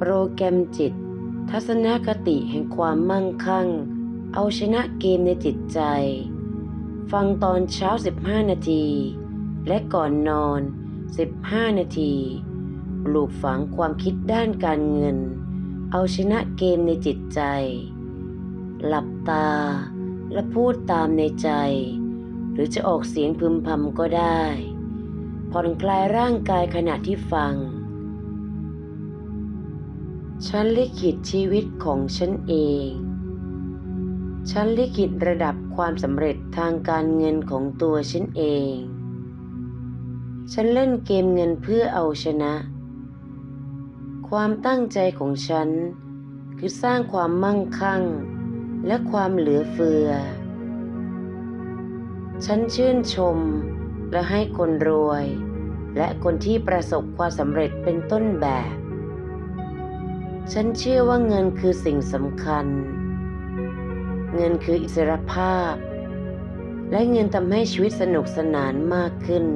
โปรแกรมจิต ทัศนคติแห่งความมั่งคั่ง เอาชนะเกมในจิตใจ ฟังตอนเช้า 15 นาที และก่อนนอน 15 นาทีปลูกฝังความคิดด้านการเงิน เอาชนะเกมในจิตใจ หลับตาและพูดตามในใจ หรือจะออกเสียงพึมพำก็ได้ ผ่อนคลายร่างกายขณะที่ฟัง ฉันลิขิตชีวิตของฉันเอง ฉันลิขิตระดับความสำเร็จทางการเงินของตัวฉันเอง ฉันเล่นเกมเงินเพื่อเอาชนะ ความตั้งใจของฉัน คือสร้างความมั่งคั่ง และความเหลือเฟือ ฉันชื่นชมและให้คนรวย และคนที่ประสบความสำเร็จเป็นต้นแบบ ฉันเชื่อว่าเงินคือสิ่งสำคัญ เงินคืออิสรภาพ และเงินทำให้ชีวิตสนุกสนานมากขึ้น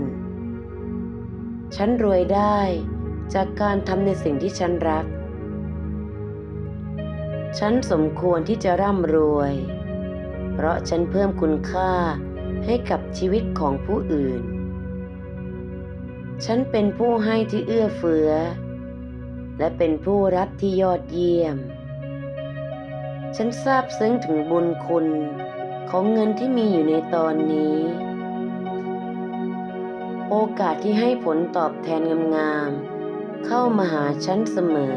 ฉันรวยได้จากการทำในสิ่งที่ฉันรัก ฉันสมควรที่จะร่ำรวย เพราะฉันเพิ่มคุณค่าให้กับชีวิตของผู้อื่น ฉันเป็นผู้ให้ที่เอื้อเฟื้อ และเป็นผู้รับที่ยอดเยี่ยม ฉันซาบซึ้งถึงบุญคุณของเงินที่มีอยู่ในตอนนี้ โอกาสที่ให้ผลตอบแทนงามๆเข้ามาหาฉันเสมอ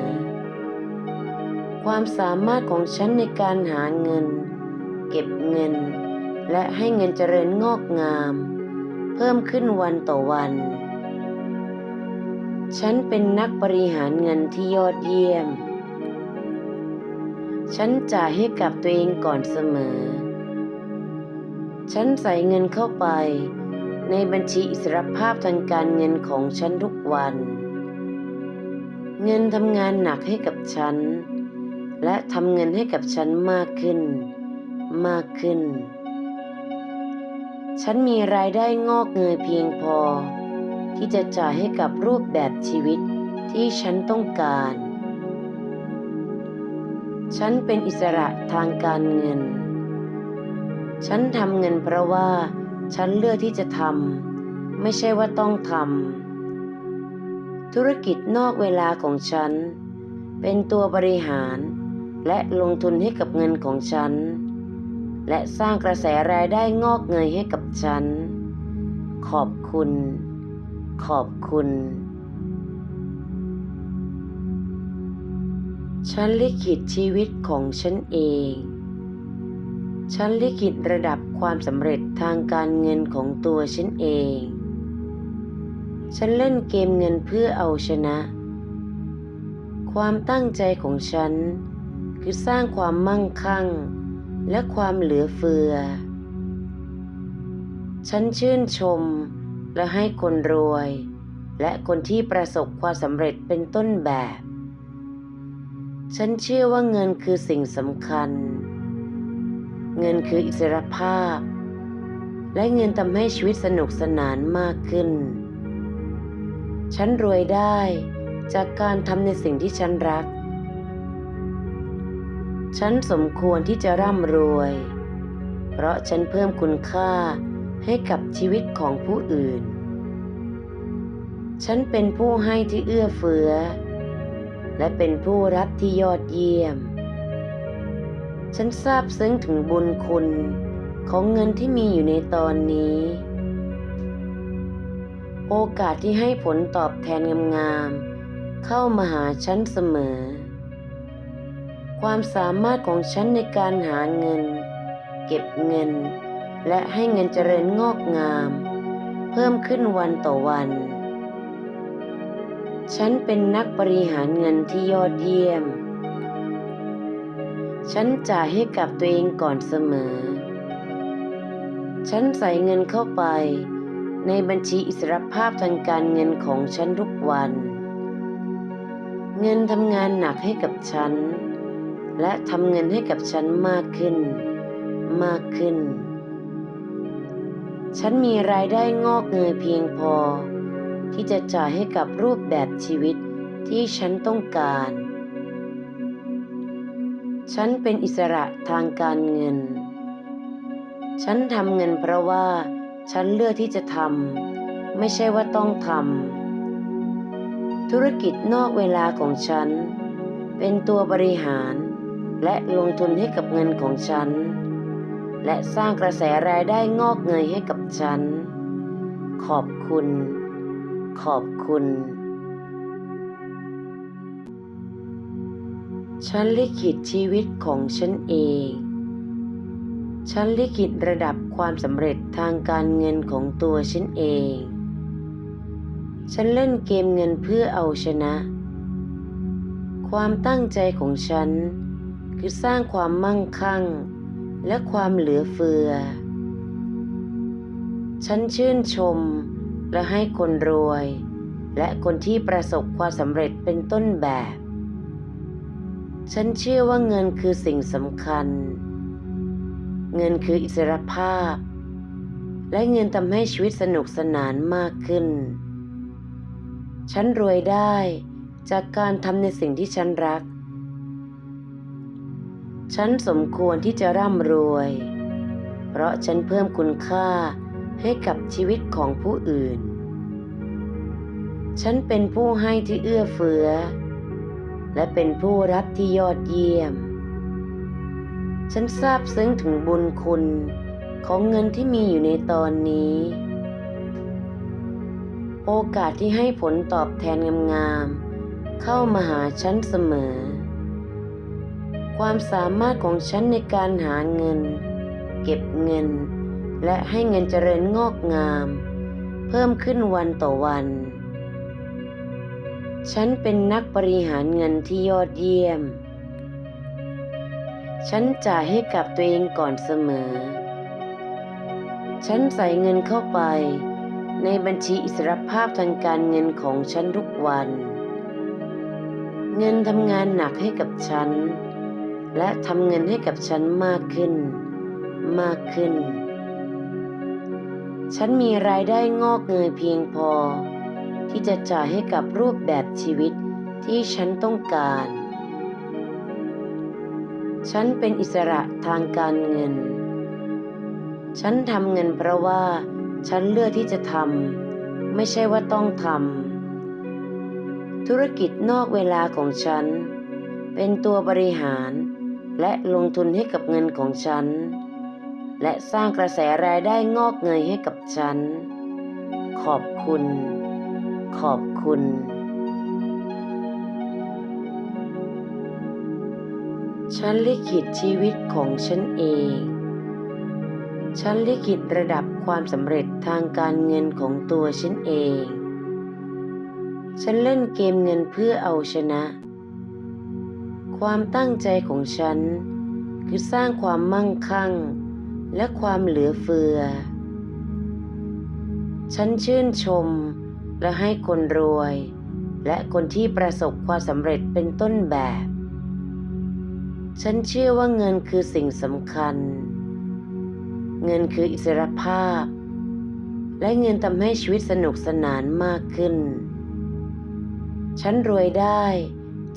ความสามารถของฉันในการหาเงิน เก็บเงิน และให้เงินเจริญงอกงาม เพิ่มขึ้นวันต่อวัน ฉันเป็นนักบริหารเงินที่ยอดเยี่ยม ฉันจ่ายให้กับตัวเองก่อนเสมอ ฉันใส่เงินเข้าไปในบัญชีอิสรภาพทางการเงินของฉันทุกวัน เงินทำงานหนักให้กับฉัน และทำเงินให้กับฉันมากขึ้น มากขึ้น ฉันมีรายได้งอกเงยเพียงพอ ที่จะจ่ายให้กับรูปแบบชีวิตที่ฉันต้องการ ฉันเป็นอิสระทางการเงิน ฉันทำเงินเพราะว่าฉันเลือกที่จะทำไม่ใช่ว่าต้องทำธุรกิจนอกเวลาของฉัน เป็นตัวบริหาร และลงทุนให้กับเงินของฉัน และสร้างกระแสรายได้งอกเงยให้กับฉัน ขอบคุณ ขอบคุณ ฉันลิขิตชีวิตของฉันเอง ฉันลิขิตระดับความสำเร็จทางการเงินของตัวฉันเอง ฉันเล่นเกมเงินเพื่อเอาชนะ ความตั้งใจของฉัน คือสร้างความมั่งคั่ง และความเหลือเฟือ ฉันชื่นชม และให้คนรวย และคนที่ประสบความสำเร็จเป็นต้นแบบ ฉันเชื่อว่าเงินคือสิ่งสำคัญ เงินคืออิสรภาพ และเงินทำให้ชีวิตสนุกสนานมากขึ้น ฉันรวยได้จากการทำในสิ่งที่ฉันรัก ฉันสมควรที่จะร่ำรวย เพราะฉันเพิ่มคุณค่า ให้กับชีวิตของผู้อื่น ฉันเป็นผู้ให้ที่เอื้อเฟื้อ และเป็นผู้รับที่ยอดเยี่ยม ฉันซาบซึ้งถึงบุญคุณของเงินที่มีอยู่ในตอนนี้ โอกาสที่ให้ผลตอบแทนงามๆเข้ามาหาฉันเสมอ ความสามารถของฉันในการหาเงิน เก็บเงิน และให้เงินเจริญงอกงาม เพิ่มขึ้นวันต่อวัน ฉันเป็นนักบริหารเงินที่ยอดเยี่ยม ฉันจ่ายให้กับตัวเองก่อนเสมอ ฉันใส่เงินเข้าไป ในบัญชีอิสรภาพทางการเงินของฉันทุกวัน เงินทำงานหนักให้กับฉัน และทำเงินให้กับฉันมากขึ้น มากขึ้น ฉันมีรายได้งอกเงยเพียงพอ ที่จะจ่ายให้กับรูปแบบชีวิตที่ฉันต้องการ ฉันเป็นอิสระทางการเงิน ฉันทำเงินเพราะว่าฉันเลือกที่จะทำไม่ใช่ว่าต้องทำธุรกิจนอกเวลาของฉัน เป็นตัวบริหาร และลงทุนให้กับเงินของฉัน และสร้างกระแสรายได้งอกเงยให้กับฉัน ขอบคุณ ขอบคุณ ฉันลิขิตชีวิตของฉันเอง ฉันลิขิตระดับความสำเร็จทางการเงินของตัวฉันเอง ฉันเล่นเกมเงินเพื่อเอาชนะ ความตั้งใจของฉันคือสร้างความมั่งคั่ง และความเหลือเฟือ ฉันชื่นชมและให้คนรวย และคนที่ประสบความสำเร็จเป็นต้นแบบ ฉันเชื่อว่าเงินคือสิ่งสำคัญ เงินคืออิสรภาพ และเงินทำให้ชีวิตสนุกสนานมากขึ้น ฉันรวยได้จากการทำในสิ่งที่ฉันรัก ฉันสมควรที่จะร่ำรวย เพราะฉันเพิ่มคุณค่าให้กับชีวิตของผู้อื่น ฉันเป็นผู้ให้ที่เอื้อเฟื้อ และเป็นผู้รับที่ยอดเยี่ยม ฉันซาบซึ้งถึงบุญคุณของเงินที่มีอยู่ในตอนนี้ โอกาสที่ให้ผลตอบแทนงามๆเข้ามาหาฉันเสมอ ความสามารถของฉันในการหาเงิน เก็บเงิน และให้เงินเจริญงอกงาม เพิ่มขึ้นวันต่อวัน ฉันเป็นนักบริหารเงินที่ยอดเยี่ยม ฉันจ่ายให้กับตัวเองก่อนเสมอ ฉันใส่เงินเข้าไป ในบัญชีอิสรภาพทางการเงินของฉันทุกวัน เงินทำงานหนักให้กับฉัน และทำเงินให้กับฉันมากขึ้น มากขึ้น ฉันมีรายได้งอกเงยเพียงพอ ที่จะจ่ายให้กับรูปแบบชีวิตที่ฉันต้องการ ฉันเป็นอิสระทางการเงิน ฉันทำเงินเพราะว่าฉันเลือกที่จะทำไม่ใช่ว่าต้องทำธุรกิจนอกเวลาของฉันเป็นตัวบริหาร และลงทุนให้กับเงินของฉัน และสร้างกระแสรายได้งอกเงยให้กับฉัน ขอบคุณ ขอบคุณฉันลิขิตชีวิตของฉันเอง ฉันลิขิตระดับความสำเร็จทางการเงินของตัวฉันเอง ฉันเล่นเกมเงินเพื่อเอาชนะ ความตั้งใจของฉัน คือสร้างความมั่งคั่ง และความเหลือเฟือ ฉันชื่นชมและให้คนรวย และคนที่ประสบความสำเร็จเป็นต้นแบบ ฉันเชื่อว่าเงินคือสิ่งสำคัญ เงินคืออิสรภาพ และเงินทำให้ชีวิตสนุกสนานมากขึ้น ฉันรวยได้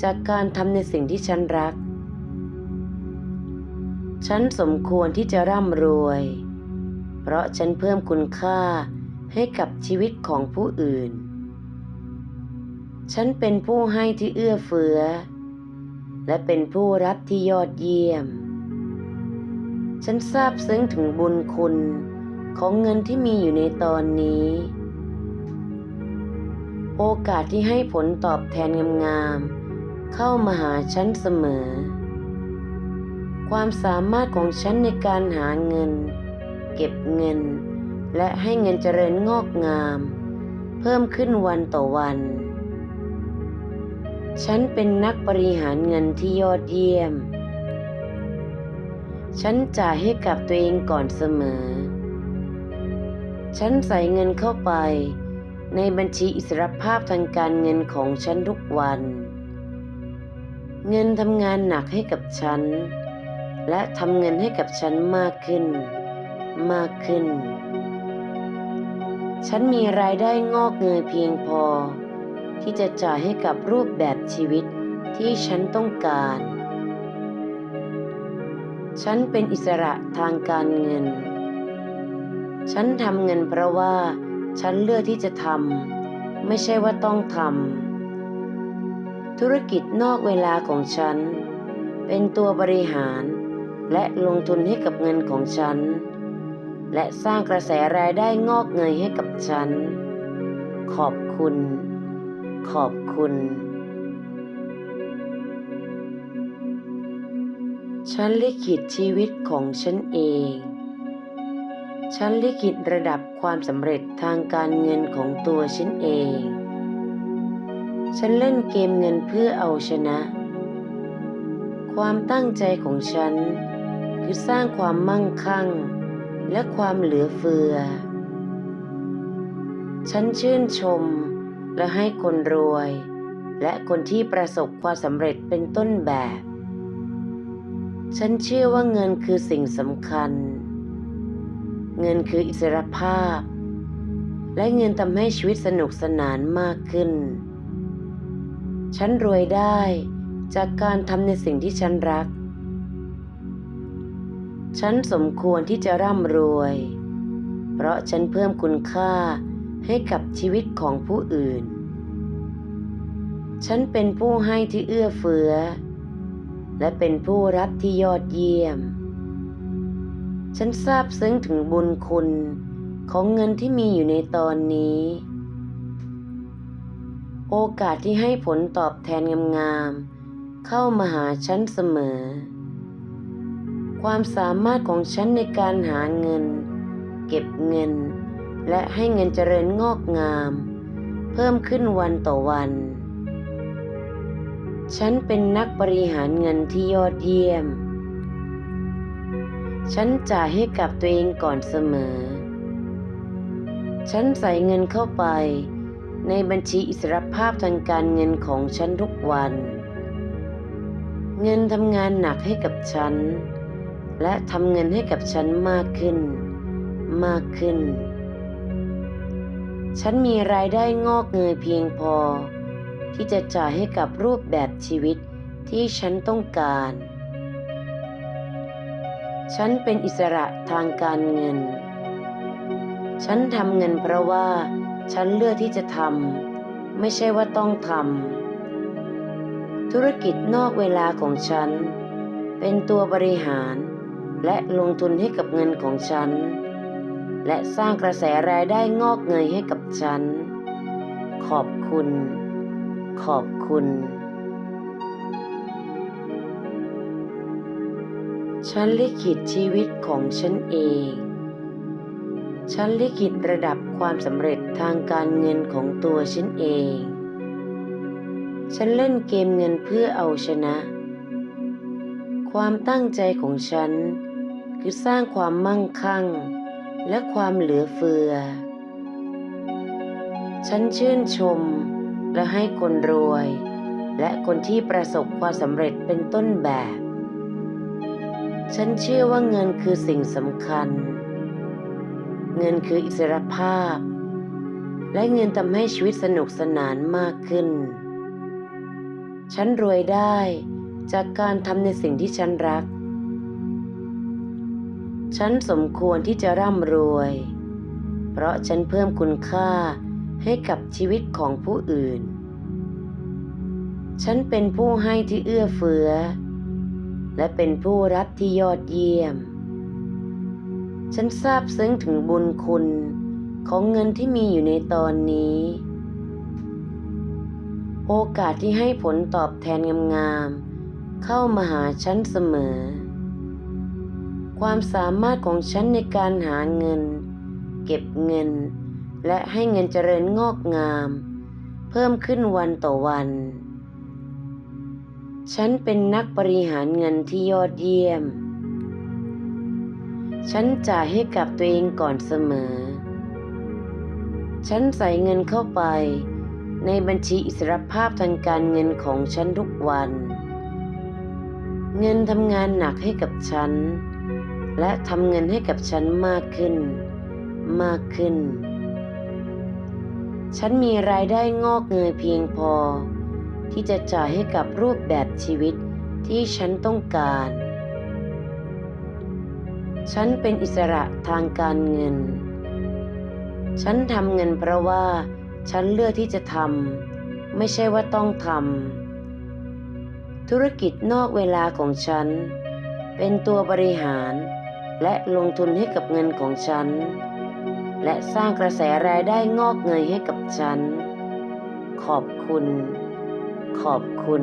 จากการทำในสิ่งที่ฉันรัก ฉันสมควรที่จะร่ำรวย เพราะฉันเพิ่มคุณค่าให้กับชีวิตของผู้อื่น ฉันเป็นผู้ให้ที่เอื้อเฟื้อ และเป็นผู้รับที่ยอดเยี่ยม ฉันซาบซึ้งถึงบุญคุณของเงินที่มีอยู่ในตอนนี้ โอกาสที่ให้ผลตอบแทนงามๆ เข้ามาหาฉันเสมอ ความสามารถของฉันในการหาเงิน เก็บเงิน และให้เงินเจริญงอกงาม เพิ่มขึ้นวันต่อวัน ฉันเป็นนักบริหารเงินที่ยอดเยี่ยม ฉันจ่ายให้กับตัวเองก่อนเสมอ ฉันใส่เงินเข้าไปในบัญชีอิสรภาพทางการเงินของฉันทุกวัน เงินทำงานหนักให้กับฉัน และทำเงินให้กับฉันมากขึ้น มากขึ้น ฉันมีรายได้งอกเงยเพียงพอ ที่จะจ่ายให้กับรูปแบบชีวิตที่ฉันต้องการ ฉันเป็นอิสระทางการเงิน ฉันทำเงินเพราะว่าฉันเลือกที่จะทำไม่ใช่ว่าต้องทำ ธุรกิจนอกเวลาของฉัน เป็นตัวบริหารและลงทุนให้กับเงินของฉัน และสร้างกระแสรายได้งอกเงยให้กับฉัน ขอบคุณ ขอบคุณ ฉันลิขิตชีวิตของฉันเอง ฉันลิขิตระดับความสำเร็จทางการเงินของตัวฉันเอง ฉันเล่นเกมเงินเพื่อเอาชนะ ความตั้งใจของฉัน คือสร้างความมั่งคั่ง และความเหลือเฟือ ฉันชื่นชมและให้คนรวย และคนที่ประสบความสำเร็จเป็นต้นแบบ ฉันเชื่อว่าเงินคือสิ่งสำคัญ เงินคืออิสรภาพ และเงินทำให้ชีวิตสนุกสนานมากขึ้น ฉันรวยได้จากการทำในสิ่งที่ฉันรัก ฉันสมควรที่จะร่ำรวย เพราะฉันเพิ่มคุณค่าให้กับชีวิตของผู้อื่น ฉันเป็นผู้ให้ที่เอื้อเฟื้อ และเป็นผู้รับที่ยอดเยี่ยม ฉันซาบซึ้งถึงบุญคุณของเงินที่มีอยู่ในตอนนี้ โอกาสที่ให้ผลตอบแทนงามๆ เข้ามาหาฉันเสมอ ความสามารถของฉันในการหาเงิน เก็บเงิน และให้เงินเจริญงอกงาม เพิ่มขึ้นวันต่อวัน ฉันเป็นนักบริหารเงินที่ยอดเยี่ยม ฉันจ่ายให้กับตัวเองก่อนเสมอ ฉันใส่เงินเข้าไป ในบัญชีอิสรภาพทางการเงินของฉันทุกวัน เงินทำงานหนักให้กับฉัน และทำเงินให้กับฉันมากขึ้น มากขึ้น ฉันมีรายได้งอกเงยเพียงพอ ที่จะจ่ายให้กับรูปแบบชีวิตที่ฉันต้องการ ฉันเป็นอิสระทางการเงิน ฉันทำเงินเพราะว่า ฉันเลือกที่จะทำไม่ใช่ว่าต้องทำธุรกิจนอกเวลาของฉัน เป็นตัวบริหาร และลงทุนให้กับเงินของฉัน และสร้างกระแสรายได้งอกเงยให้กับฉัน ขอบคุณ ขอบคุณ ฉันลิขิตชีวิตของฉันเอง ฉันลิขิตระดับความสำเร็จทางการเงินของตัวฉันเอง ฉันเล่นเกมเงินเพื่อเอาชนะ ความตั้งใจของฉัน คือสร้างความมั่งคั่ง และความเหลือเฟือ ฉันชื่นชมและให้คนรวย และคนที่ประสบความสำเร็จเป็นต้นแบบ ฉันเชื่อว่าเงินคือสิ่งสำคัญ เงินคืออิสรภาพ และเงินทำให้ชีวิตสนุกสนานมากขึ้น ฉันรวยได้จากการทำในสิ่งที่ฉันรัก ฉันสมควรที่จะร่ำรวย เพราะฉันเพิ่มคุณค่าให้กับชีวิตของผู้อื่น ฉันเป็นผู้ให้ที่เอื้อเฟื้อ และเป็นผู้รับที่ยอดเยี่ยม ฉันซาบซึ้งถึงบุญคุณของเงินที่มีอยู่ในตอนนี้ โอกาสที่ให้ผลตอบแทนงามๆเข้ามาหาฉันเสมอ ความสามารถของฉันในการหาเงิน เก็บเงิน และให้เงินเจริญงอกงาม เพิ่มขึ้นวันต่อวัน ฉันเป็นนักบริหารเงินที่ยอดเยี่ยม ฉันจ่ายให้กับตัวเองก่อนเสมอ ฉันใส่เงินเข้าไป ในบัญชีอิสรภาพทางการเงินของฉันทุกวัน เงินทำงานหนักให้กับฉัน และทำเงินให้กับฉันมากขึ้น มากขึ้น ฉันมีรายได้งอกเงยเพียงพอ ที่จะจ่ายให้กับรูปแบบชีวิตที่ฉันต้องการ ฉันเป็นอิสระทางการเงิน ฉันทำเงินเพราะว่า ฉันเลือกที่จะทำไม่ใช่ว่าต้องทำธุรกิจนอกเวลาของฉัน เป็นตัวบริหาร และลงทุนให้กับเงินของฉัน และสร้างกระแสรายได้งอกเงยให้กับฉัน ขอบคุณ ขอบคุณ